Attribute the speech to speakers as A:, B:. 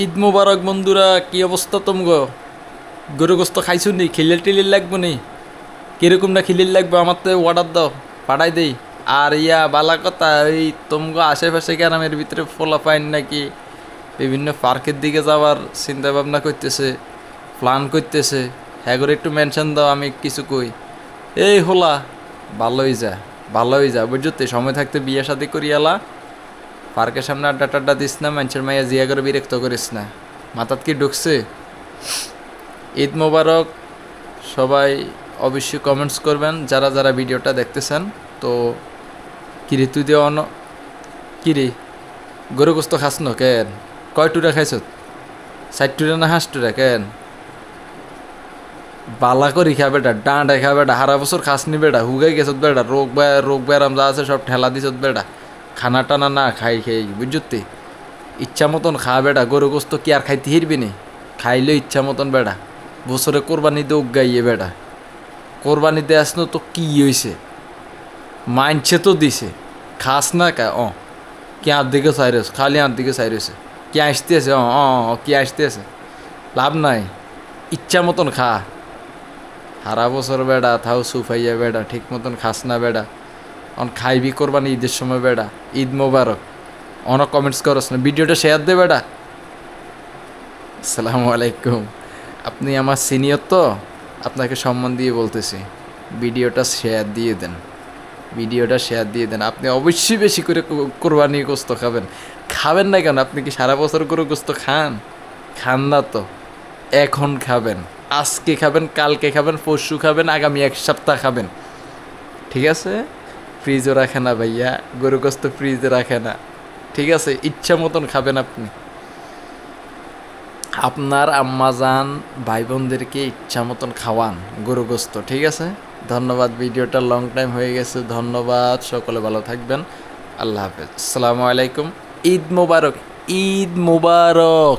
A: ঈদ মুবারক বন্ধুরা, কি অবস্থা তোমগো? গরু গোস্ত খাইছো নি? খিলিল টিলিল লাগবো নি? কীরকম না খিলিল লাগবে? আমার তো অর্ডার দাও, পাঠাই দেই। আর ইয়া, বালা কথা, এই তোমগো আশেপাশে গ্রামের ভিতরে ফোলা পাইন নাকি? বিভিন্ন পার্কের দিকে যাওয়ার চিন্তা ভাবনা করতেছে প্ল্যান করতেছে। হ্যাঁ করে একটু মেনশন দাও, আমি কিছু কই। এই হোলা, ভালোই যা ভালোই যা, বুঝছ তো? সময় থাকতে বিয়ে শাদি করিয়ালা। পার্কের সামনে আড্ডা টাড্ডা দিস না, মানুষের মাইয়া জিয়া করে বিরক্ত করিস না। মাথাত কি ঢুকছে? ঈদ মোবারক, সবাই অবশ্যই কমেন্টস করবেন, যারা যারা ভিডিওটা দেখতেছেন। তো কিরে তুই দিয়ে অন কিরে গরু গোস্ত খাস ন কেন? কয় টুরা খাইছ? ষাট টুরা না হাঁস টুরা কেন? বালা করি খা বেটা ডাঁডে খা বেটা হারা বছর খাস নি বেটা, হুগাই গেছত বেটা, রোগ বে- রোগ ব্যারাম যা আছে সব ঠেলা দিছত বেটা। খানা টানা না খাই খাই বুঝতে ইচ্ছা মতন খা বেটা গরু গোস্ত কি আর খাইতে হিরবি নি? খাইলে ইচ্ছা মতন বেড়া বছরে কোরবানি দে গাইয়ে বেটা কোরবানি দে আসনো তো কি হয়েছে মানছে তো দিছে। খাস না কা ও কি আর দিকে সাইরেস খালি আর দিকে সাইরেছে কি আসতে আছে ও, কি আসতে আছে? লাভ নাই। ইচ্ছা মতন খা। হারা বছর বেড়া থাও সুফাইয়া বেড়া ঠিক মতন খাস না বেড়া। অন খাইবি কোরবানি ঈদের সময় বেড়া, ঈদ মোবারক। অনেক কমেন্টস করস না, ভিডিওটা শেয়ার দে বেড়া। আসসালামু আলাইকুম। আপনি আমার সিনিয়র তো, আপনাকে সম্মান দিয়ে বলতেছি। ভিডিওটা শেয়ার দিয়ে দেন। ভিডিওটা শেয়ার দিয়ে দেন। আপনি অবশ্যই বেশি করে কোরবানি গোস্ত খাবেন। খাবেন না কেন? আপনি কি সারা বছর করে গোস্ত খান? খান না তো। এখন খাবেন। আজকে খাবেন, কালকে খাবেন, পরশু খাবেন, আগামী এক সপ্তাহ খাবেন। ঠিক আছে? ফ্রিজও রাখে না ভাইয়া গরু গোস্ত ফ্রিজে রাখে না। ঠিক আছে, ইচ্ছা মতন খাবেন আপনি। আপনার আম্মাজান ভাই বোনদেরকে ইচ্ছা মতন খাওয়ান গরু গোস্ত ঠিক আছে? ধন্যবাদ, ভিডিওটা লং টাইম হয়ে গেছে, ধন্যবাদ, সকলে ভালো থাকবেন, আল্লাহ হাফেজ। আসসালামু আলাইকুম, ঈদ মোবারক ঈদ মোবারক!